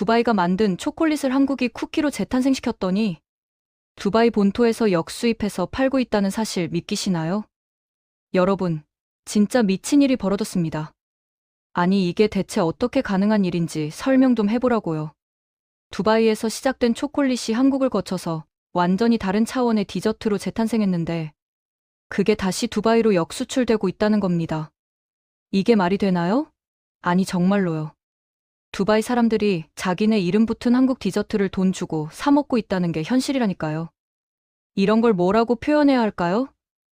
두바이가 만든 초콜릿을 한국이 쿠키로 재탄생시켰더니 두바이 본토에서 역수입해서 팔고 있다는 사실 믿기시나요? 여러분, 진짜 미친 일이 벌어졌습니다. 아니, 이게 대체 어떻게 가능한 일인지 설명 좀 해보라고요. 두바이에서 시작된 초콜릿이 한국을 거쳐서 완전히 다른 차원의 디저트로 재탄생했는데, 그게 다시 두바이로 역수출되고 있다는 겁니다. 이게 말이 되나요? 아니, 정말로요. 두바이 사람들이 자기네 이름 붙은 한국 디저트를 돈 주고 사 먹고 있다는 게 현실이라니까요. 이런 걸 뭐라고 표현해야 할까요?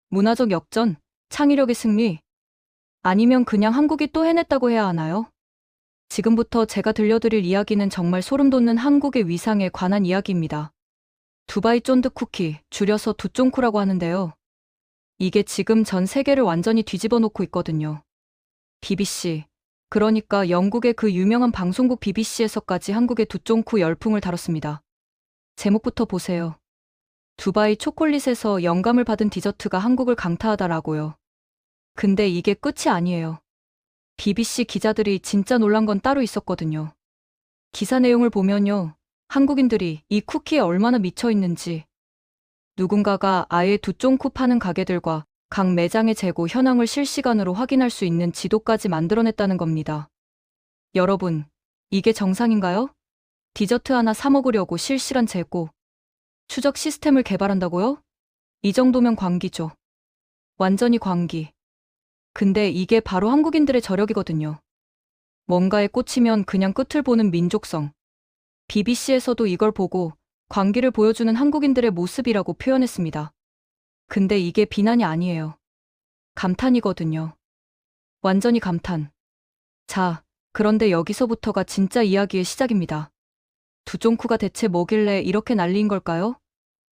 문화적 역전, 창의력의 승리, 아니면 그냥 한국이 또 해냈다고 해야 하나요? 지금부터 제가 들려드릴 이야기는 정말 소름 돋는 한국의 위상에 관한 이야기입니다. 두바이 쫀득 쿠키, 줄여서 두쫑쿠라고 하는데요. 이게 지금 전 세계를 완전히 뒤집어 놓고 있거든요. BBC, 그러니까 영국의 그 유명한 방송국 BBC에서까지 한국의 두쫑쿠 열풍을 다뤘습니다. 제목부터 보세요. 두바이 초콜릿에서 영감을 받은 디저트가 한국을 강타하다라고요. 근데 이게 끝이 아니에요. BBC 기자들이 진짜 놀란 건 따로 있었거든요. 기사 내용을 보면요. 한국인들이 이 쿠키에 얼마나 미쳐 있는지, 누군가가 아예 두쫑쿠 파는 가게들과 각 매장의 재고 현황을 실시간으로 확인할 수 있는 지도까지 만들어냈다는 겁니다. 여러분, 이게 정상인가요? 디저트 하나 사 먹으려고 실시간 재고, 추적 시스템을 개발한다고요? 이 정도면 광기죠. 완전히 광기. 근데 이게 바로 한국인들의 저력이거든요. 뭔가에 꽂히면 그냥 끝을 보는 민족성. BBC에서도 이걸 보고 광기를 보여주는 한국인들의 모습이라고 표현했습니다. 근데 이게 비난이 아니에요. 감탄이거든요. 완전히 감탄. 자, 그런데 여기서부터가 진짜 이야기의 시작입니다. 두종쿠가 대체 뭐길래 이렇게 난리인 걸까요?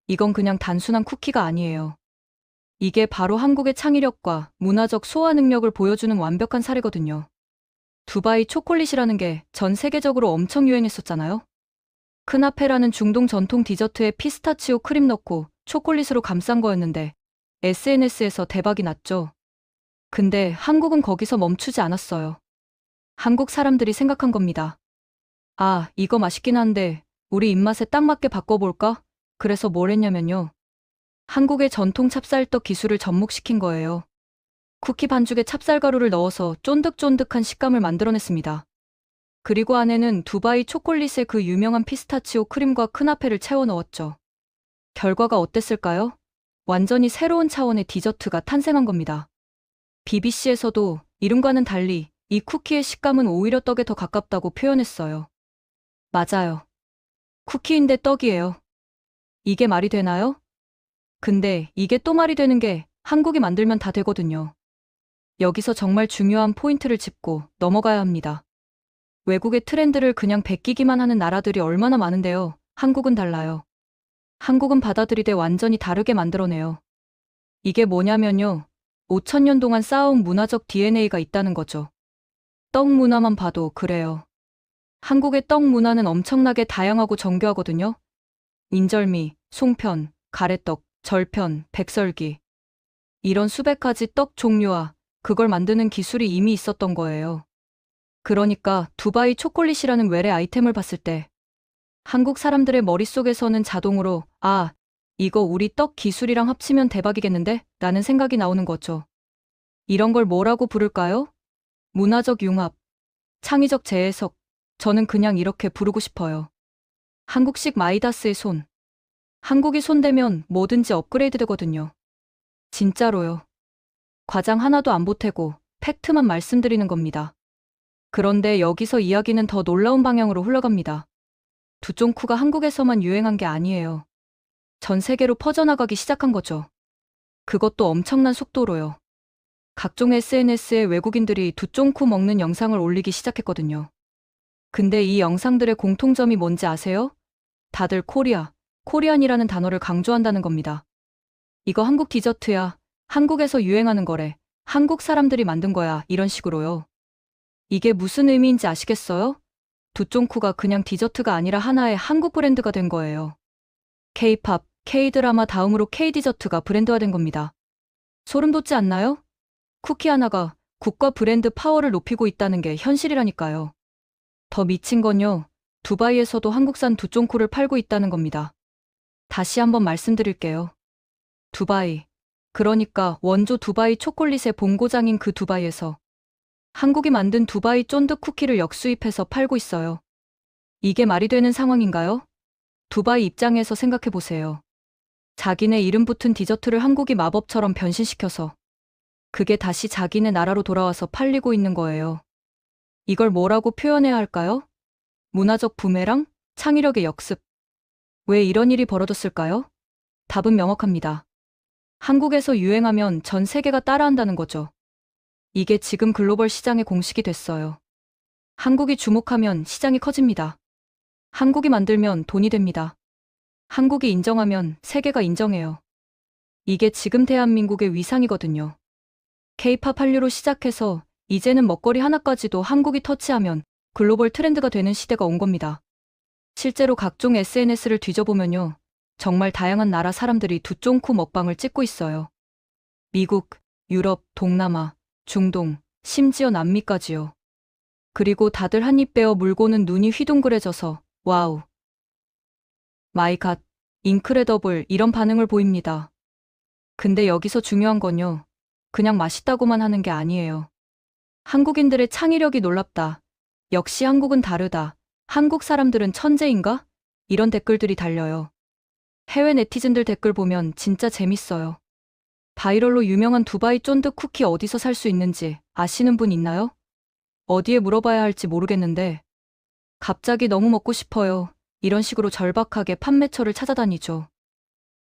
이건 그냥 단순한 쿠키가 아니에요. 이게 바로 한국의 창의력과 문화적 소화 능력을 보여주는 완벽한 사례거든요. 두바이 초콜릿이라는 게 전 세계적으로 엄청 유행했었잖아요. 크나페라는 중동 전통 디저트에 피스타치오 크림 넣고 초콜릿으로 감싼 거였는데 SNS에서 대박이 났죠. 근데 한국은 거기서 멈추지 않았어요. 한국 사람들이 생각한 겁니다. 아, 이거 맛있긴 한데 우리 입맛에 딱 맞게 바꿔볼까? 그래서 뭘 했냐면요. 한국의 전통 찹쌀떡 기술을 접목시킨 거예요. 쿠키 반죽에 찹쌀가루를 넣어서 쫀득쫀득한 식감을 만들어냈습니다. 그리고 안에는 두바이 초콜릿의 그 유명한 피스타치오 크림과 크나페를 채워 넣었죠. 결과가 어땠을까요? 완전히 새로운 차원의 디저트가 탄생한 겁니다. BBC에서도 이름과는 달리 이 쿠키의 식감은 오히려 떡에 더 가깝다고 표현했어요. 맞아요. 쿠키인데 떡이에요. 이게 말이 되나요? 근데 이게 또 말이 되는 게 한국이 만들면 다 되거든요. 여기서 정말 중요한 포인트를 짚고 넘어가야 합니다. 외국의 트렌드를 그냥 베끼기만 하는 나라들이 얼마나 많은데요. 한국은 달라요. 한국은 받아들이되 완전히 다르게 만들어내요. 이게 뭐냐면요. 5천년 동안 쌓아온 문화적 DNA가 있다는 거죠. 떡 문화만 봐도 그래요. 한국의 떡 문화는 엄청나게 다양하고 정교하거든요. 인절미, 송편, 가래떡, 절편, 백설기. 이런 수백 가지 떡 종류와 그걸 만드는 기술이 이미 있었던 거예요. 그러니까 두바이 초콜릿이라는 외래 아이템을 봤을 때 한국 사람들의 머릿속에서는 자동으로 아, 이거 우리 떡 기술이랑 합치면 대박이겠는데? 라는 생각이 나오는 거죠. 이런 걸 뭐라고 부를까요? 문화적 융합, 창의적 재해석, 저는 그냥 이렇게 부르고 싶어요. 한국식 마이다스의 손. 한국이 손대면 뭐든지 업그레이드 되거든요. 진짜로요. 과장 하나도 안 보태고 팩트만 말씀드리는 겁니다. 그런데 여기서 이야기는 더 놀라운 방향으로 흘러갑니다. 두쫑쿠가 한국에서만 유행한 게 아니에요. 전 세계로 퍼져나가기 시작한 거죠. 그것도 엄청난 속도로요. 각종 SNS에 외국인들이 두쫑쿠 먹는 영상을 올리기 시작했거든요. 근데 이 영상들의 공통점이 뭔지 아세요? 다들 코리아, 코리안이라는 단어를 강조한다는 겁니다. 이거 한국 디저트야. 한국에서 유행하는 거래. 한국 사람들이 만든 거야. 이런 식으로요. 이게 무슨 의미인지 아시겠어요? 두쫑쿠가 그냥 디저트가 아니라 하나의 한국 브랜드가 된 거예요. K-팝, K-드라마 다음으로 K-디저트가 브랜드화된 겁니다. 소름 돋지 않나요? 쿠키 하나가 국가 브랜드 파워를 높이고 있다는 게 현실이라니까요. 더 미친 건요. 두바이에서도 한국산 두쫑코를 팔고 있다는 겁니다. 다시 한번 말씀드릴게요. 두바이. 그러니까 원조 두바이 초콜릿의 본고장인 그 두바이에서 한국이 만든 두바이 쫀득 쿠키를 역수입해서 팔고 있어요. 이게 말이 되는 상황인가요? 두바이 입장에서 생각해 보세요. 자기네 이름 붙은 디저트를 한국이 마법처럼 변신시켜서 그게 다시 자기네 나라로 돌아와서 팔리고 있는 거예요. 이걸 뭐라고 표현해야 할까요? 문화적 부메랑? 창의력의 역습. 왜 이런 일이 벌어졌을까요? 답은 명확합니다. 한국에서 유행하면 전 세계가 따라한다는 거죠. 이게 지금 글로벌 시장의 공식이 됐어요. 한국이 주목하면 시장이 커집니다. 한국이 만들면 돈이 됩니다. 한국이 인정하면 세계가 인정해요. 이게 지금 대한민국의 위상이거든요. 케이팝 한류로 시작해서 이제는 먹거리 하나까지도 한국이 터치하면 글로벌 트렌드가 되는 시대가 온 겁니다. 실제로 각종 SNS를 뒤져보면요. 정말 다양한 나라 사람들이 두쫑코 먹방을 찍고 있어요. 미국, 유럽, 동남아, 중동, 심지어 남미까지요. 그리고 다들 한 입 베어 물고는 눈이 휘둥그레져서 와우. 마이 갓, 인크레더블 이런 반응을 보입니다. 근데 여기서 중요한 건요. 그냥 맛있다고만 하는 게 아니에요. 한국인들의 창의력이 놀랍다. 역시 한국은 다르다. 한국 사람들은 천재인가? 이런 댓글들이 달려요. 해외 네티즌들 댓글 보면 진짜 재밌어요. 바이럴로 유명한 두바이 쫀득 쿠키 어디서 살 수 있는지 아시는 분 있나요? 어디에 물어봐야 할지 모르겠는데 갑자기 너무 먹고 싶어요. 이런 식으로 절박하게 판매처를 찾아다니죠.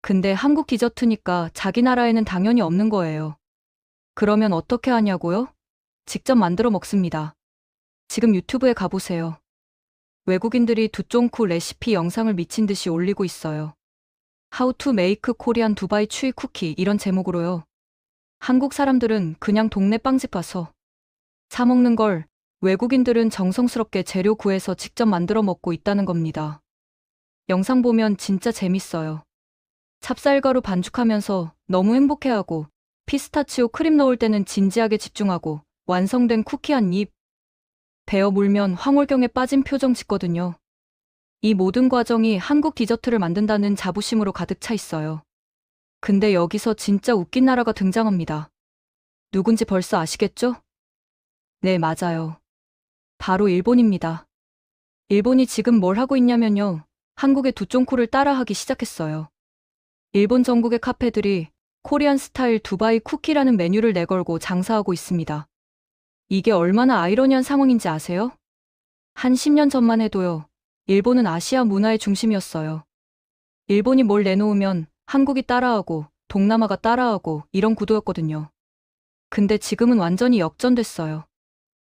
근데 한국 디저트니까 자기 나라에는 당연히 없는 거예요. 그러면 어떻게 하냐고요? 직접 만들어 먹습니다. 지금 유튜브에 가보세요. 외국인들이 두쫑쿠 레시피 영상을 미친 듯이 올리고 있어요. How to make Korean 두바이 추위 쿠키 이런 제목으로요. 한국 사람들은 그냥 동네 빵집 가서 사 먹는 걸 외국인들은 정성스럽게 재료 구해서 직접 만들어 먹고 있다는 겁니다. 영상 보면 진짜 재밌어요. 찹쌀가루 반죽하면서 너무 행복해하고 피스타치오 크림 넣을 때는 진지하게 집중하고 완성된 쿠키 한 입. 베어 물면 황홀경에 빠진 표정 짓거든요. 이 모든 과정이 한국 디저트를 만든다는 자부심으로 가득 차 있어요. 근데 여기서 진짜 웃긴 나라가 등장합니다. 누군지 벌써 아시겠죠? 네, 맞아요. 바로 일본입니다. 일본이 지금 뭘 하고 있냐면요. 한국의 두쫑코를 따라하기 시작했어요. 일본 전국의 카페들이 코리안 스타일 두바이 쿠키라는 메뉴를 내걸고 장사하고 있습니다. 이게 얼마나 아이러니한 상황인지 아세요? 한 10년 전만 해도요. 일본은 아시아 문화의 중심이었어요. 일본이 뭘 내놓으면 한국이 따라하고 동남아가 따라하고 이런 구도였거든요. 근데 지금은 완전히 역전됐어요.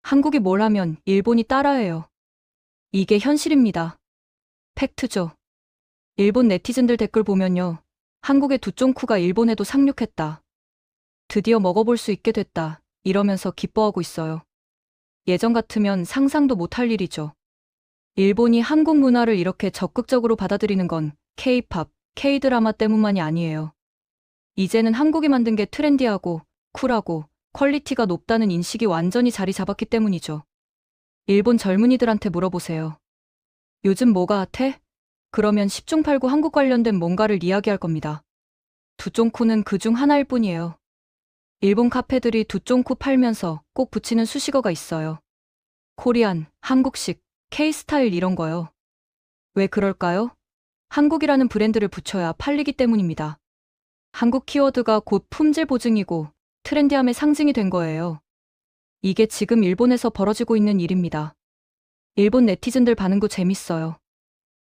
한국이 뭘 하면 일본이 따라해요. 이게 현실입니다. 팩트죠. 일본 네티즌들 댓글 보면요. 한국의 두쫑쿠가 일본에도 상륙했다. 드디어 먹어볼 수 있게 됐다. 이러면서 기뻐하고 있어요. 예전 같으면 상상도 못할 일이죠. 일본이 한국 문화를 이렇게 적극적으로 받아들이는 건 K-팝, K-드라마 때문만이 아니에요. 이제는 한국이 만든 게 트렌디하고 쿨하고 퀄리티가 높다는 인식이 완전히 자리 잡았기 때문이죠. 일본 젊은이들한테 물어보세요. 요즘 뭐가 핫해? 그러면 10중 8구 한국 관련된 뭔가를 이야기할 겁니다. 두쫑쿠는 그 중 하나일 뿐이에요. 일본 카페들이 두쫑쿠 팔면서 꼭 붙이는 수식어가 있어요. 코리안, 한국식, K-스타일 이런 거요. 왜 그럴까요? 한국이라는 브랜드를 붙여야 팔리기 때문입니다. 한국 키워드가 곧 품질 보증이고 트렌디함의 상징이 된 거예요. 이게 지금 일본에서 벌어지고 있는 일입니다. 일본 네티즌들 반응도 재밌어요.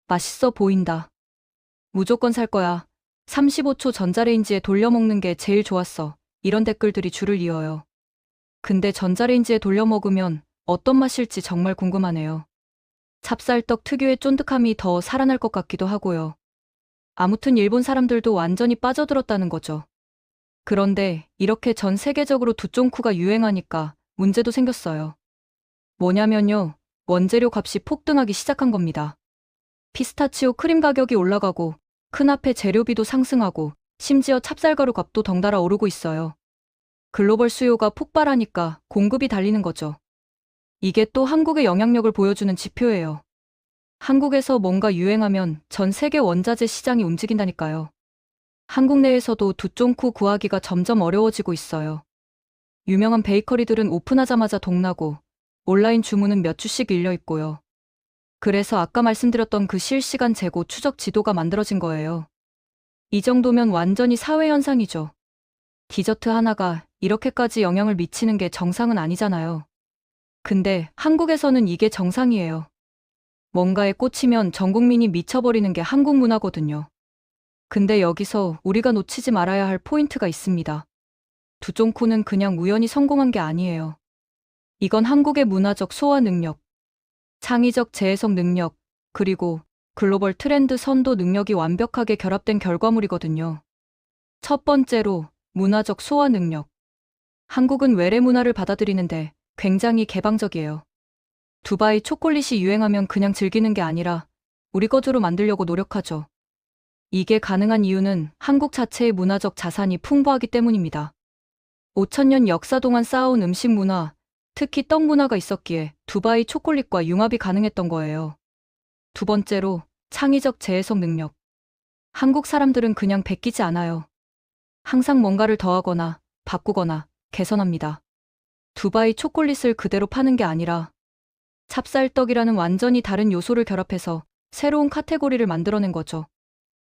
맛있어 보인다. 무조건 살 거야. 35초 전자레인지에 돌려 먹는 게 제일 좋았어. 이런 댓글들이 줄을 이어요. 근데 전자레인지에 돌려 먹으면 어떤 맛일지 정말 궁금하네요. 찹쌀떡 특유의 쫀득함이 더 살아날 것 같기도 하고요. 아무튼 일본 사람들도 완전히 빠져들었다는 거죠. 그런데 이렇게 전 세계적으로 두쫑쿠가 유행하니까 문제도 생겼어요. 뭐냐면요. 원재료 값이 폭등하기 시작한 겁니다. 피스타치오 크림 가격이 올라가고 큰 앞에 재료비도 상승하고 심지어 찹쌀가루 값도 덩달아 오르고 있어요. 글로벌 수요가 폭발하니까 공급이 달리는 거죠. 이게 또 한국의 영향력을 보여주는 지표예요. 한국에서 뭔가 유행하면 전 세계 원자재 시장이 움직인다니까요. 한국 내에서도 두쫑쿠 구하기가 점점 어려워지고 있어요. 유명한 베이커리들은 오픈하자마자 동나고 온라인 주문은 몇 주씩 일려 있고요. 그래서 아까 말씀드렸던 그 실시간 재고 추적 지도가 만들어진 거예요. 이 정도면 완전히 사회 현상이죠. 디저트 하나가 이렇게까지 영향을 미치는 게 정상은 아니잖아요. 근데 한국에서는 이게 정상이에요. 뭔가에 꽂히면 전 국민이 미쳐버리는 게 한국 문화거든요. 근데 여기서 우리가 놓치지 말아야 할 포인트가 있습니다. 두종코는 그냥 우연히 성공한 게 아니에요. 이건 한국의 문화적 소화 능력, 창의적 재해석 능력, 그리고 글로벌 트렌드 선도 능력이 완벽하게 결합된 결과물이거든요. 첫 번째로 문화적 소화 능력. 한국은 외래 문화를 받아들이는데 굉장히 개방적이에요. 두바이 초콜릿이 유행하면 그냥 즐기는 게 아니라 우리 것으로 만들려고 노력하죠. 이게 가능한 이유는 한국 자체의 문화적 자산이 풍부하기 때문입니다. 5천년 역사 동안 쌓아온 음식 문화, 특히 떡 문화가 있었기에 두바이 초콜릿과 융합이 가능했던 거예요. 두 번째로 창의적 재해석 능력. 한국 사람들은 그냥 베끼지 않아요. 항상 뭔가를 더하거나 바꾸거나 개선합니다. 두바이 초콜릿을 그대로 파는 게 아니라 찹쌀떡이라는 완전히 다른 요소를 결합해서 새로운 카테고리를 만들어낸 거죠.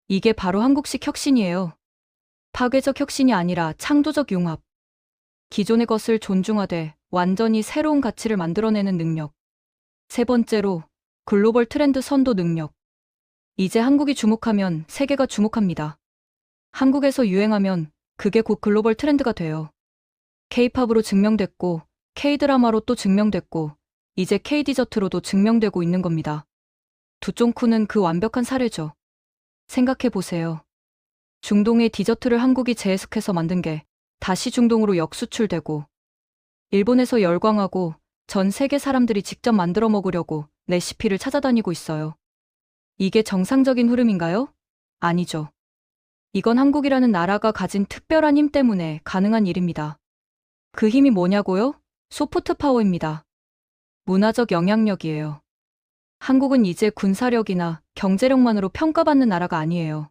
이게 바로 한국식 혁신이에요. 파괴적 혁신이 아니라 창조적 융합. 기존의 것을 존중하되 완전히 새로운 가치를 만들어내는 능력. 세 번째로 글로벌 트렌드 선도 능력. 이제 한국이 주목하면 세계가 주목합니다. 한국에서 유행하면 그게 곧 글로벌 트렌드가 돼요. K-팝으로 증명됐고, K-드라마로 또 증명됐고, 이제 K-디저트로도 증명되고 있는 겁니다. 두쫑쿠는 그 완벽한 사례죠. 생각해 보세요. 중동의 디저트를 한국이 재해석해서 만든 게 다시 중동으로 역수출되고, 일본에서 열광하고 전 세계 사람들이 직접 만들어 먹으려고 레시피를 찾아다니고 있어요. 이게 정상적인 흐름인가요? 아니죠. 이건 한국이라는 나라가 가진 특별한 힘 때문에 가능한 일입니다. 그 힘이 뭐냐고요? 소프트 파워입니다. 문화적 영향력이에요. 한국은 이제 군사력이나 경제력만으로 평가받는 나라가 아니에요.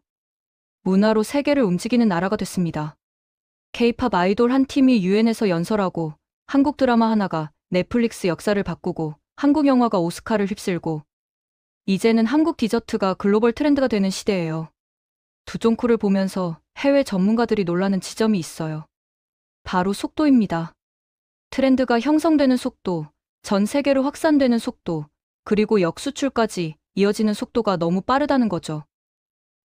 문화로 세계를 움직이는 나라가 됐습니다. 케이팝 아이돌 한 팀이 유엔에서 연설하고 한국 드라마 하나가 넷플릭스 역사를 바꾸고 한국 영화가 오스카를 휩쓸고 이제는 한국 디저트가 글로벌 트렌드가 되는 시대예요. 두종코를 보면서 해외 전문가들이 놀라는 지점이 있어요. 바로 속도입니다. 트렌드가 형성되는 속도, 전 세계로 확산되는 속도, 그리고 역수출까지 이어지는 속도가 너무 빠르다는 거죠.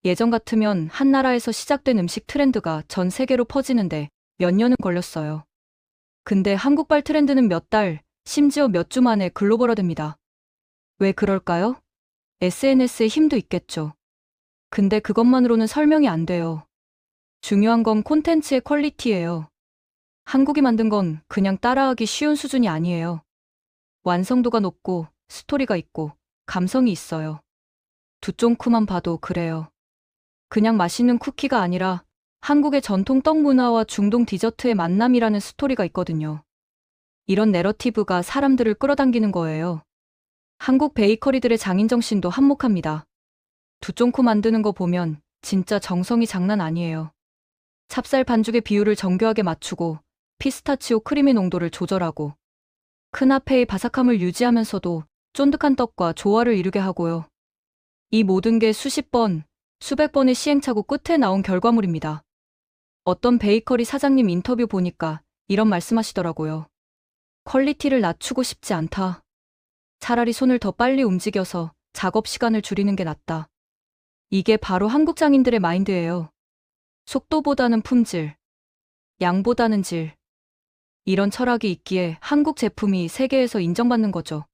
예전 같으면 한 나라에서 시작된 음식 트렌드가 전 세계로 퍼지는데 몇 년은 걸렸어요. 근데 한국발 트렌드는 몇 달, 심지어 몇 주 만에 글로벌화됩니다. 왜 그럴까요? SNS의 힘도 있겠죠. 근데 그것만으로는 설명이 안 돼요. 중요한 건 콘텐츠의 퀄리티예요. 한국이 만든 건 그냥 따라하기 쉬운 수준이 아니에요. 완성도가 높고 스토리가 있고 감성이 있어요. 두쫑쿠만 봐도 그래요. 그냥 맛있는 쿠키가 아니라 한국의 전통 떡 문화와 중동 디저트의 만남이라는 스토리가 있거든요. 이런 내러티브가 사람들을 끌어당기는 거예요. 한국 베이커리들의 장인정신도 한몫합니다. 두쫑코 만드는 거 보면 진짜 정성이 장난 아니에요. 찹쌀 반죽의 비율을 정교하게 맞추고 피스타치오 크림의 농도를 조절하고 크나페의 바삭함을 유지하면서도 쫀득한 떡과 조화를 이루게 하고요. 이 모든 게 수십 번, 수백 번의 시행착오 끝에 나온 결과물입니다. 어떤 베이커리 사장님 인터뷰 보니까 이런 말씀하시더라고요. 퀄리티를 낮추고 싶지 않다. 차라리 손을 더 빨리 움직여서 작업 시간을 줄이는 게 낫다. 이게 바로 한국 장인들의 마인드예요. 속도보다는 품질, 양보다는 질. 이런 철학이 있기에 한국 제품이 세계에서 인정받는 거죠.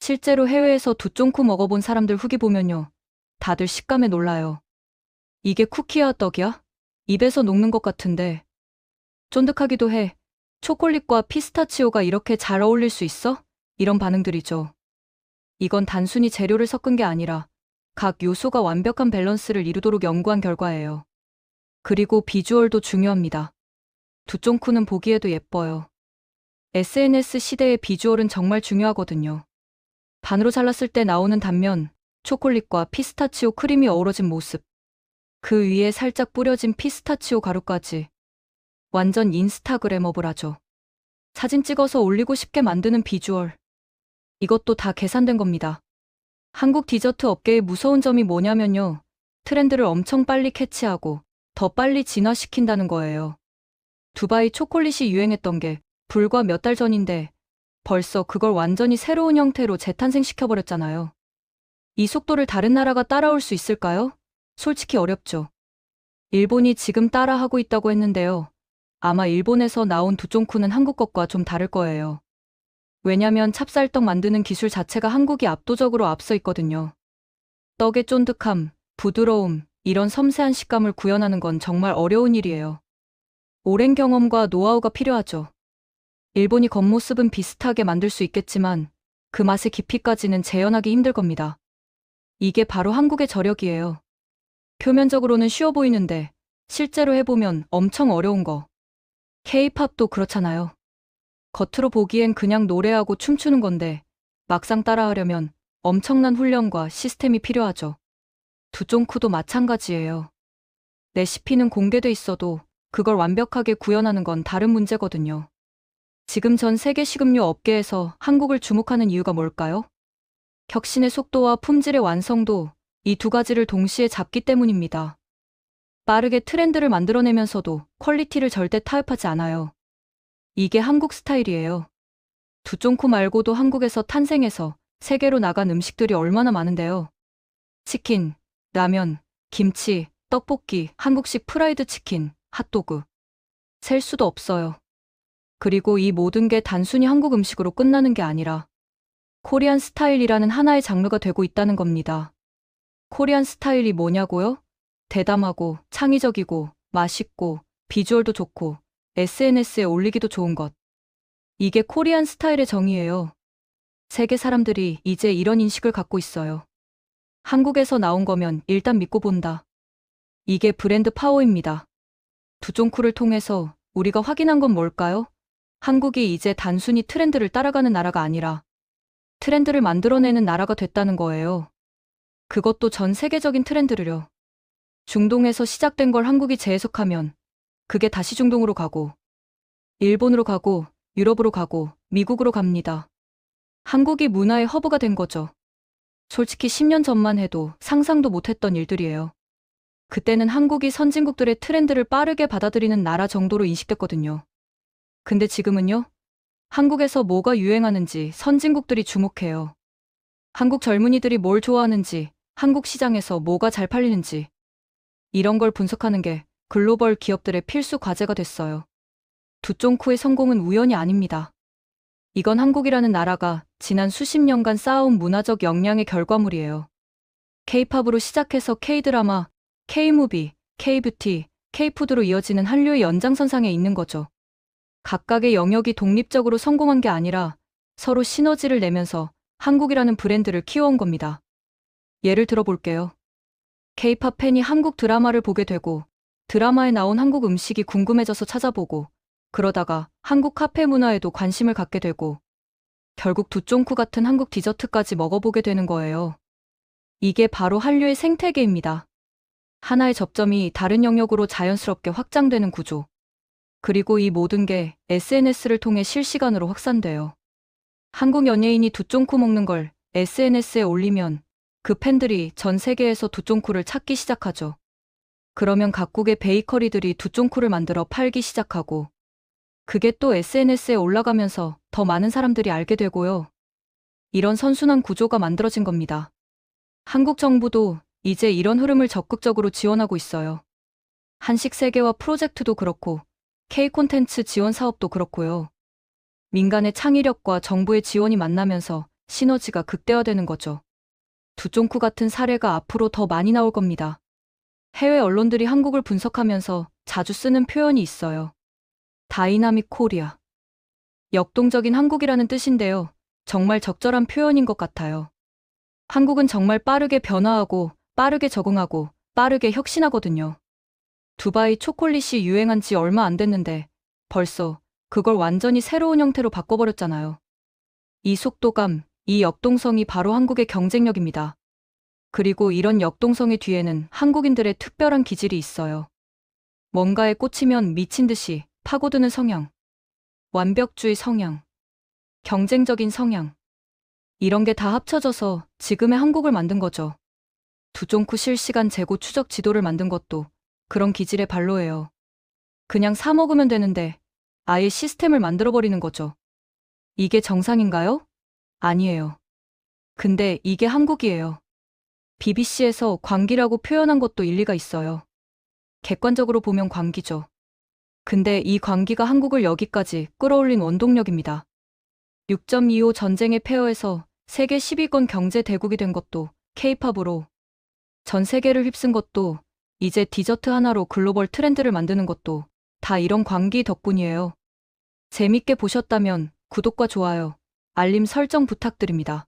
실제로 해외에서 두쫑코 먹어본 사람들 후기 보면요. 다들 식감에 놀라요. 이게 쿠키야 떡이야? 입에서 녹는 것 같은데. 쫀득하기도 해. 초콜릿과 피스타치오가 이렇게 잘 어울릴 수 있어? 이런 반응들이죠. 이건 단순히 재료를 섞은 게 아니라 각 요소가 완벽한 밸런스를 이루도록 연구한 결과예요. 그리고 비주얼도 중요합니다. 두쫑쿠는 보기에도 예뻐요. SNS 시대의 비주얼은 정말 중요하거든요. 반으로 잘랐을 때 나오는 단면, 초콜릿과 피스타치오 크림이 어우러진 모습. 그 위에 살짝 뿌려진 피스타치오 가루까지. 완전 인스타그래머블하죠. 사진 찍어서 올리고 싶게 만드는 비주얼. 이것도 다 계산된 겁니다. 한국 디저트 업계의 무서운 점이 뭐냐면요. 트렌드를 엄청 빨리 캐치하고 더 빨리 진화시킨다는 거예요. 두바이 초콜릿이 유행했던 게 불과 몇 달 전인데 벌써 그걸 완전히 새로운 형태로 재탄생시켜버렸잖아요. 이 속도를 다른 나라가 따라올 수 있을까요? 솔직히 어렵죠. 일본이 지금 따라하고 있다고 했는데요. 아마 일본에서 나온 두쫑쿠는 한국 것과 좀 다를 거예요. 왜냐면 찹쌀떡 만드는 기술 자체가 한국이 압도적으로 앞서 있거든요. 떡의 쫀득함, 부드러움, 이런 섬세한 식감을 구현하는 건 정말 어려운 일이에요. 오랜 경험과 노하우가 필요하죠. 일본이 겉모습은 비슷하게 만들 수 있겠지만 그 맛의 깊이까지는 재현하기 힘들 겁니다. 이게 바로 한국의 저력이에요. 표면적으로는 쉬워 보이는데 실제로 해보면 엄청 어려운 거. 케이팝도 그렇잖아요. 겉으로 보기엔 그냥 노래하고 춤추는 건데 막상 따라하려면 엄청난 훈련과 시스템이 필요하죠. 두쫑쿠도 마찬가지예요. 레시피는 공개돼 있어도 그걸 완벽하게 구현하는 건 다른 문제거든요. 지금 전 세계 식음료 업계에서 한국을 주목하는 이유가 뭘까요? 혁신의 속도와 품질의 완성도 이 두 가지를 동시에 잡기 때문입니다. 빠르게 트렌드를 만들어내면서도 퀄리티를 절대 타협하지 않아요. 이게 한국 스타일이에요. 두쫑코 말고도 한국에서 탄생해서 세계로 나간 음식들이 얼마나 많은데요. 치킨, 라면, 김치, 떡볶이, 한국식 프라이드 치킨, 핫도그. 셀 수도 없어요. 그리고 이 모든 게 단순히 한국 음식으로 끝나는 게 아니라 코리안 스타일이라는 하나의 장르가 되고 있다는 겁니다. 코리안 스타일이 뭐냐고요? 대담하고 창의적이고 맛있고 비주얼도 좋고 SNS에 올리기도 좋은 것. 이게 코리안 스타일의 정의예요. 세계 사람들이 이제 이런 인식을 갖고 있어요. 한국에서 나온 거면 일단 믿고 본다. 이게 브랜드 파워입니다. 두종쿠를 통해서 우리가 확인한 건 뭘까요? 한국이 이제 단순히 트렌드를 따라가는 나라가 아니라 트렌드를 만들어내는 나라가 됐다는 거예요. 그것도 전 세계적인 트렌드를요. 중동에서 시작된 걸 한국이 재해석하면 그게 다시 중동으로 가고 일본으로 가고 유럽으로 가고 미국으로 갑니다. 한국이 문화의 허브가 된 거죠. 솔직히 10년 전만 해도 상상도 못했던 일들이에요. 그때는 한국이 선진국들의 트렌드를 빠르게 받아들이는 나라 정도로 인식됐거든요. 근데 지금은요? 한국에서 뭐가 유행하는지 선진국들이 주목해요. 한국 젊은이들이 뭘 좋아하는지, 한국 시장에서 뭐가 잘 팔리는지. 이런 걸 분석하는 게 글로벌 기업들의 필수 과제가 됐어요. 두쫑쿠의 성공은 우연이 아닙니다. 이건 한국이라는 나라가 지난 수십 년간 쌓아온 문화적 역량의 결과물이에요. K-팝으로 시작해서 K-드라마, K-무비, K-뷰티, K-푸드로 이어지는 한류의 연장선상에 있는 거죠. 각각의 영역이 독립적으로 성공한 게 아니라 서로 시너지를 내면서 한국이라는 브랜드를 키워온 겁니다. 예를 들어 볼게요. K-팝 팬이 한국 드라마를 보게 되고 드라마에 나온 한국 음식이 궁금해져서 찾아보고 그러다가 한국 카페 문화에도 관심을 갖게 되고 결국 두쫑쿠 같은 한국 디저트까지 먹어보게 되는 거예요. 이게 바로 한류의 생태계입니다. 하나의 접점이 다른 영역으로 자연스럽게 확장되는 구조. 그리고 이 모든 게 SNS를 통해 실시간으로 확산돼요. 한국 연예인이 두쫑쿠 먹는 걸 SNS에 올리면 그 팬들이 전 세계에서 두쫑쿠를 찾기 시작하죠. 그러면 각국의 베이커리들이 두쫑쿠를 만들어 팔기 시작하고 그게 또 SNS에 올라가면서 더 많은 사람들이 알게 되고요. 이런 선순환 구조가 만들어진 겁니다. 한국 정부도 이제 이런 흐름을 적극적으로 지원하고 있어요. 한식 세계화 프로젝트도 그렇고 K 콘텐츠 지원 사업도 그렇고요. 민간의 창의력과 정부의 지원이 만나면서 시너지가 극대화되는 거죠. 두쫑쿠 같은 사례가 앞으로 더 많이 나올 겁니다. 해외 언론들이 한국을 분석하면서 자주 쓰는 표현이 있어요. 다이나믹 코리아. 역동적인 한국이라는 뜻인데요. 정말 적절한 표현인 것 같아요. 한국은 정말 빠르게 변화하고 빠르게 적응하고 빠르게 혁신하거든요. 두바이 초콜릿이 유행한 지 얼마 안 됐는데 벌써 그걸 완전히 새로운 형태로 바꿔버렸잖아요. 이 속도감, 이 역동성이 바로 한국의 경쟁력입니다. 그리고 이런 역동성의 뒤에는 한국인들의 특별한 기질이 있어요. 뭔가에 꽂히면 미친 듯이 파고드는 성향, 완벽주의 성향, 경쟁적인 성향. 이런 게 다 합쳐져서 지금의 한국을 만든 거죠. 두종쿠 실시간 재고 추적 지도를 만든 것도 그런 기질의 발로예요. 그냥 사 먹으면 되는데 아예 시스템을 만들어버리는 거죠. 이게 정상인가요? 아니에요. 근데 이게 한국이에요. BBC에서 광기라고 표현한 것도 일리가 있어요. 객관적으로 보면 광기죠. 근데 이 광기가 한국을 여기까지 끌어올린 원동력입니다. 6.25 전쟁의 폐허에서 세계 10위권 경제 대국이 된 것도 케이팝으로 전 세계를 휩쓴 것도 이제 디저트 하나로 글로벌 트렌드를 만드는 것도 다 이런 광기 덕분이에요. 재밌게 보셨다면 구독과 좋아요, 알림 설정 부탁드립니다.